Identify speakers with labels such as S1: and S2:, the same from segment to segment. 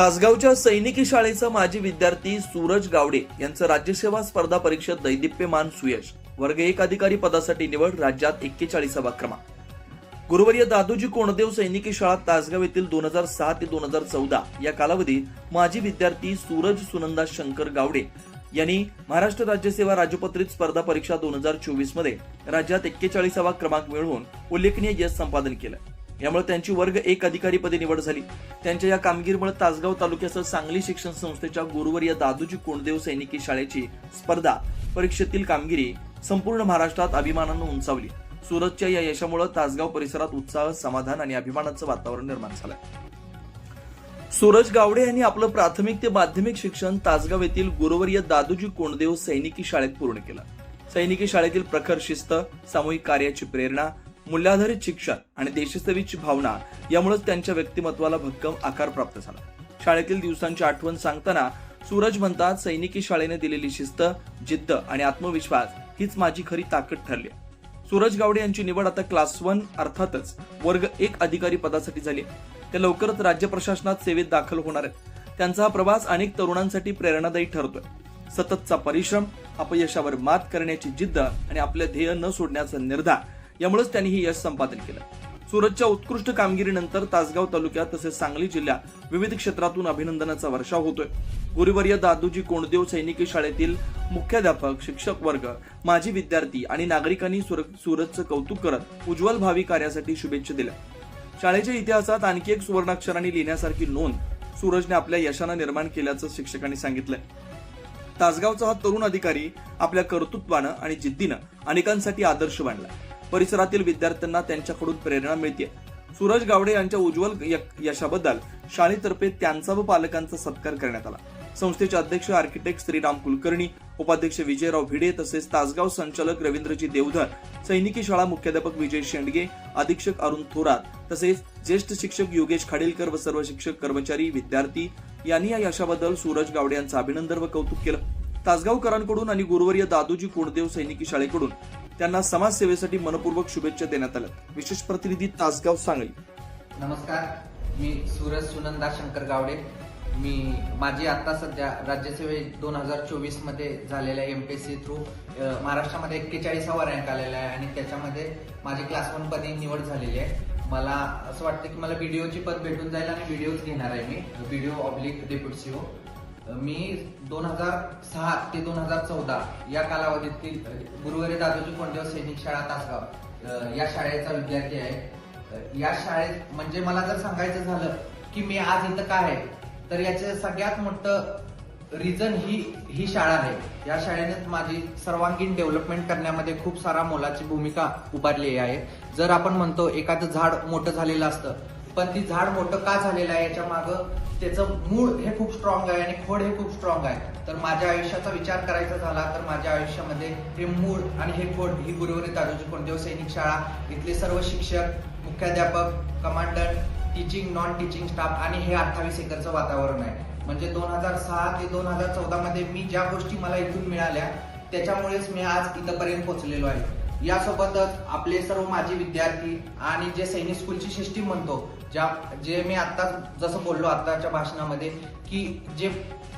S1: तासगावच्या सैनिकी शाळेचा माजी विद्यार्थी सूरज गावडे यांचं राज्यसेवा स्पर्धा परीक्षेत दैदिप्यमान सुयश. वर्ग एक अधिकारी पदासाठी निवड राज्यात एक्केचाळीसावा क्रमांक. गुरुवर्य दादोजी कोणदेव सैनिकी शाळा तासगाव येथील दोन हजार सहा ते दोन हजार चौदा या कालावधीत माजी विद्यार्थी सूरज सुनंदा शंकर गावडे यांनी महाराष्ट्र राज्यसेवा राजपत्रित स्पर्धा परीक्षा दोन हजार चोवीसमध्ये राज्यात एक्केचाळीसावा क्रमांक मिळवून उल्लेखनीय यश संपादन केलं. यामुळे त्यांची वर्ग एक अधिकारी पदी निवड झाली. त्यांच्या या कामगिरीमुळे तासगाव तालुक्यासह सांगली शिक्षण संस्थेच्या गुरुवर या दादूजी कोंडदेव सैनिकी शाळेची स्पर्धा परीक्षेतील कामगिरी संपूर्ण महाराष्ट्रात अभिमानानं उंचावली. सुरतच्या या यशामुळे तासगाव परिसरात उत्साह समाधान आणि अभिमानाचं वातावरण निर्माण झालंय. सूरज गावडे यांनी आपलं प्राथमिक ते माध्यमिक शिक्षण तासगाव येथील गुरुवर्य दादोजी कोंडदेव सैनिकी शाळेत पूर्ण केलं. सैनिकी शाळेतील प्रखर शिस्त सामूहिक कार्याची प्रेरणा मूल्याधारित शिक्षण आणि देशसेवेची भावना यामुळेच त्यांच्या व्यक्तिमत्वाला भक्कम आकार प्राप्त झाला. शाळेतील दिवसांची आठवण सांगताना सूरज म्हणतात सैनिकी शाळेने दिलेली शिस्त जिद्द आणि आत्मविश्वास हीच माझी खरी ताकद ठरली सूरज गावडे यांची निवड आता क्लास वन अर्थातच वर्ग एक अधिकारी पदासाठी झाली ते लवकरच राज्य प्रशासनात सेवेत दाखल होणार आहेत. त्यांचा हा प्रवास अनेक तरुणांसाठी प्रेरणादायी ठरतोय. सततचा परिश्रम अपयशावर मात करण्याची जिद्द आणि आपले ध्येय न सोडण्याचा निर्धार यामुळेच त्यांनी हे यश संपादन केलं. सुरतच्या उत्कृष्ट कामगिरीनंतर तासगाव तालुक्यात तसेच सांगली जिल्ह्यात विविध क्षेत्रातून अभिनंदनाचा वर्षाव होतोय. गुरुवर्य दादोजी कोंडदेव सैनिकी शाळेतील मुख्याध्यापक शिक्षक वर्ग माजी विद्यार्थी आणि नागरिकांनी सुर- सुरतचं कौतुक करत उज्ज्वल भावी कार्यासाठी शुभेच्छा दिल्या. शाळेच्या इतिहासात आणखी एक सुवर्णाक्षराने लिहिण्यासारखी नोंद सूरजने आपल्या यशानं निर्माण केल्याचं शिक्षकांनी सांगितलंय. तासगावचा हा तरुण अधिकारी आपल्या कर्तृत्वानं आणि जिद्दीनं अनेकांसाठी आदर्श बनला परिसरातील विद्यार्थ्यांना त्यांच्याकडून प्रेरणा मिळते सूरज गावडे यांच्या उज्ज्वल यशाबद्दल शाळेतर्फे त्यांचा व पालकांचा सत्कार करण्यात आला. संस्थेचे अध्यक्ष आर्किटेक्ट श्रीराम कुलकर्णी उपाध्यक्ष विजयराव भिडे तसेच तासगाव संचालक रवींद्रजी देवधर सैनिकी शाळा मुख्याध्यापक विजय शेंडगे अधीक्षक अरुण थोरात तसेच ज्येष्ठ शिक्षक योगेश खाडीलकर व सर्व शिक्षक कर्मचारी विद्यार्थी यांनी या यशाबद्दल सूरज गावडे यांचं अभिनंदन व कौतुक केलं. तासगावकरांकडून आणि गुरुवर्य दादोजी कोणदेव सैनिकी शाळेकडून त्यांना समाजसेवेसाठी मनपूर्वक शुभेच्छा देण्यात आल्या विशेष प्रतिनिधी तासगाव सांगली.
S2: नमस्कार मी सूरज सुनंदा शंकर गावडे. मी माझी आता सध्या राज्यसेवे दोन हजार चोवीसमध्ये झालेल्या M P S C through महाराष्ट्रामध्ये एक्केचाळीसावा रँक आलेला आहे आणि त्याच्यामध्ये माझी क्लास वन पदी निवड झालेली आहे. मला असं वाटतं की मला व्हिडिओची पद भेटून जाईल आणि व्हिडिओज घेणार आहे मी. व्हिडिओ ऑब्लिक डेप्युटी सीओ मी दोन हजार सहा ते दोन हजार चौदा या कालावधीतील गुरुवारी दादोजी कोंडदेव सैनिक शाळा तासगाव या शाळेचा विद्यार्थी आहे. या शाळेत म्हणजे मला जर सांगायचं झालं की मी आज इथं काय आहे तर याचं सगळ्यात मोठं रिझन ही ही शाळा आहे. या शाळेने माझी सर्वांगीण डेव्हलपमेंट करण्यामध्ये खूप सारा मोलाची भूमिका उभारली आहे. जर आपण म्हणतो एखादं झाड मोठं झालेलं असतं पण ती झाड मोठं का झालेलं आहे याच्या मागं त्याचं मूळ हे खूप स्ट्रॉंग आहे आणि खोड हे खूप स्ट्रॉंग आहे. तर माझ्या आयुष्याचा विचार करायचा झाला तर माझ्या आयुष्यामध्ये हे मूळ आणि हे खोड ही गुरुवारी दादोजी कोणदेव सैनिक शाळा इथले सर्व शिक्षक मुख्याध्यापक commandant teaching non teaching staff आणि हे अठ्ठावीस एकरचं वातावरण आहे. म्हणजे दोन हजार सहा ते दोन हजार चौदामध्ये मी ज्या गोष्टी मला इथून मिळाल्या त्याच्यामुळेच मी आज इथंपर्यंत पोहोचलेलो आहे. यासोबतच आपले सर्व माजी विद्यार्थी आणि जे सैनिक स्कूलची सिस्टीम म्हणतो ज्या जे मी आत्ता जसं बोललो आत्ताच्या भाषणामध्ये की जे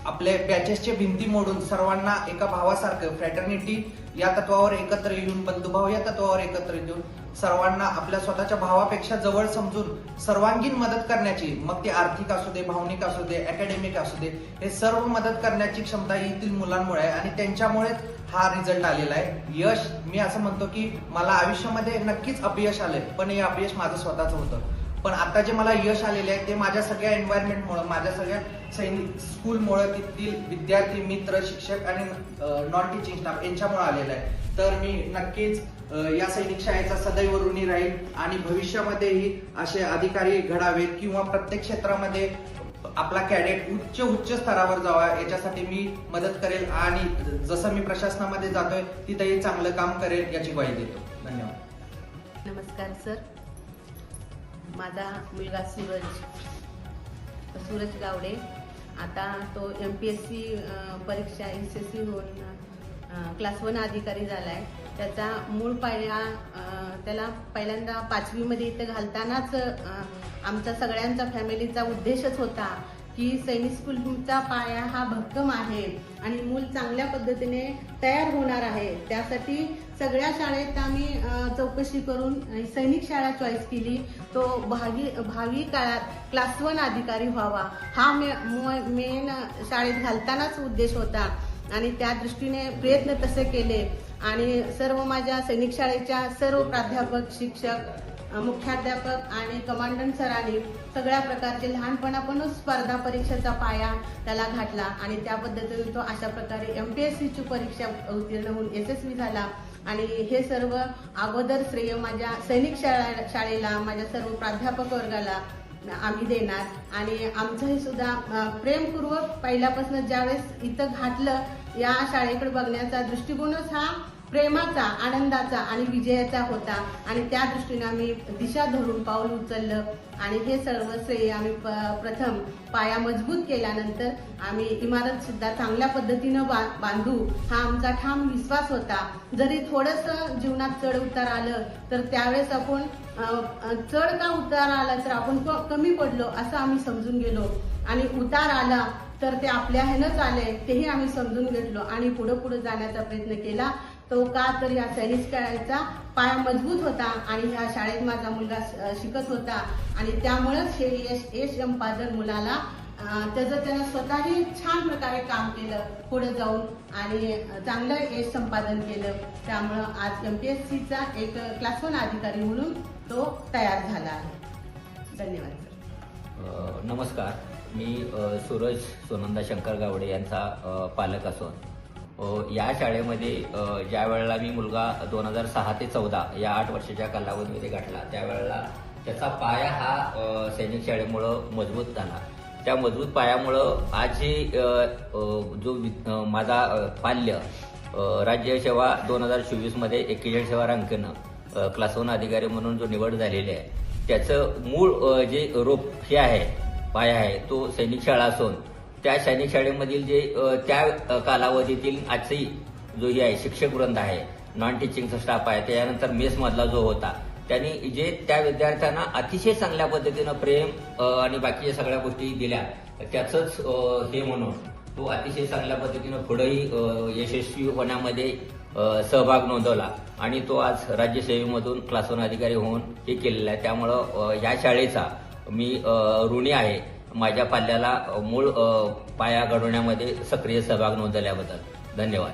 S2: आपले बॅचेसचे भिंती मोडून सर्वांना एका भावासारखं फ्रॅटर्निटी या तत्वावर एकत्र येऊन बंधुभाव या तत्वावर एकत्र येऊन सर्वांना आपल्या स्वतःच्या भावापेक्षा जवळ समजून सर्वांगीण मदत करण्याची मग ती आर्थिक असू दे भावनिक असू दे अकॅडमिक असू दे हे सर्व मदत करण्याची क्षमता येथील मुलांमुळे आहे आणि त्यांच्यामुळेच हा रिझल्ट आलेला आहे. यश मी असं म्हणतो की मला आयुष्यामध्ये नक्कीच अपयश आलंय पण हे अपयश माझं स्वतःचं होतं. पण आता जे मला यश आलेले आहे ते माझ्या सगळ्या एन्व्हायरमेंटमुळं माझ्या सगळ्या सैनिक स्कूलमुळं तिथील विद्यार्थी मित्र शिक्षक आणि नॉन टीचिंग स्टाफ यांच्यामुळे आलेलं आहे. तर मी नक्कीच या सैनिक शाळेचा सदैव ऋणी राहील आणि भविष्यामध्येही असे अधिकारी घडावेत किंवा प्रत्येक क्षेत्रामध्ये आपला कॅडेट उच्च उच्च स्तरावर जावा याच्यासाठी मी मदत करेल आणि जसं मी प्रशासनामध्ये जातोय तिथेही चांगलं काम करेल याची ग्वाही देतो. धन्यवाद.
S3: नमस्कार सर. माझा मुलगा सूरज. सूरज गावडे. आता तो एम पी एस सी परीक्षा एस एस सी होऊन क्लास वन अधिकारी झाला आहे त्याचा मूळ पाया त्याला पहिल्यांदा पाचवीमध्ये इथं घालतानाच आमचा सगळ्यांचा फॅमिलीचा उद्देशच होता की सैनिक स्कूलचा पाया हा भक्कम आहे आणि मूल चांगल्या पद्धतीने तयार होणार आहे. त्यासाठी सगळ्या शाळेत आम्ही चौकशी करून सैनिक शाळा चॉईस केली. तो भावी भावी काळात क्लास वन अधिकारी व्हावा. हा मे मेन शाळेत घालतानाच उद्देश होता. आणि त्या दृष्टीने प्रयत्न तसे केले. आणि सर्व माझ्या सैनिक शाळेच्या सर्व प्राध्यापक शिक्षक मुख्याध्यापक आणि कमांडंट सरांनी सगळ्या प्रकारचे लहानपणापणच स्पर्धा परीक्षेचा पाया त्याला घातला. आणि त्या पद्धतीने तो अशा प्रकारे एम पी एस सीची परीक्षा उत्तीर्ण होऊन यशस्वी झाला. आणि हे सर्व अगोदर श्रेय माझ्या सैनिक शाळा शाळेला माझ्या सर्व प्राध्यापक वर्गाला आम्ही देणार. आणि आमचंही सुद्धा प्रेमपूर्वक पहिल्यापासून ज्यावेळेस इथं घातलं या शाळेकडे बघण्याचा दृष्टिकोनच हा प्रेमाचा आनंदाचा आणि विजयाचा होता. आणि त्या दृष्टीने आम्ही दिशा धरून पाऊल उचललं आणि हे सर्व श्रेय आम्ही प- प्रथम पाया मजबूत केल्यानंतर आम्ही इमारत सुद्धा चांगल्या पद्धतीनं बा- बांधू हा आमचा ठाम विश्वास होता. जरी थोडस जीवनात चढ उतार आलं तर त्यावेळेस आपण चढ का उतार आला तर आपण कमी पडलो असं आम्ही समजून गेलो. आणि उतार आला तर ते आपल्या ह्यानंच आले तेही आम्ही समजून घेतलो आणि पुढं पुढं जाण्याचा प्रयत्न केला. तो का तर या सैनिक शाळेचा पाया मजबूत होता आणि ह्या शाळेत माझा मुलगा शिकत होता. आणि त्यामुळंच हे यश यश संपादन मुलाला त्याचं त्यानं स्वतःही छान प्रकारे काम केलं पुढे जाऊन आणि चांगलं यश संपादन केलं. त्यामुळं आज एम पी एस सीचा एक क्लास वन अधिकारी म्हणून तो तयार झाला आहे. धन्यवाद
S4: नमस्कार. मी सूरज सुनंदा शंकर गावडे यांचा पालक असून. या शाळेमध्ये ज्या वेळेला मी मुलगा दोन हजार सहा ते चौदा या आठ वर्षाच्या कालावधीमध्ये गाठला त्यावेळेला त्याचा पाया हा सैनिक शाळेमुळं मजबूत झाला. त्या मजबूत पायामुळं आज हे जो माझा पाल्य राज्य सेवा दोन हजार चोवीसमध्ये एक्केचाळीस सेवा रांकेनं क्लास वन अधिकारी म्हणून जो निवड झालेली आहे त्याचं मूळ जे रोप हे आहे पाया आहे तो सैनिक शाळा असून त्या सैनिक शाळेमधील जे त्या कालावधीतील आजही जो हे आहे शिक्षक वृंद आहे नॉन टीचिंगचा स्टाफ आहे त्यानंतर मेसमधला जो होता त्यांनी जे त्या विद्यार्थ्यांना अतिशय चांगल्या पद्धतीनं प्रेम आणि बाकीच्या सगळ्या गोष्टी दिल्या त्याचंच हे म्हणून तो अतिशय चांगल्या पद्धतीनं पुढेही यशस्वी होण्यामध्ये सहभाग नोंदवला आणि तो आज राज्यसेवेमधून क्लास वन अधिकारी होऊन हे केलेला आहे. त्यामुळं या ह्या शाळेचा मी ऋणी आहे. माझ्या पाल्याला मूळ पाया घडवण्यामध्ये सक्रिय सहभाग नोंदवल्याबद्दल धन्यवाद.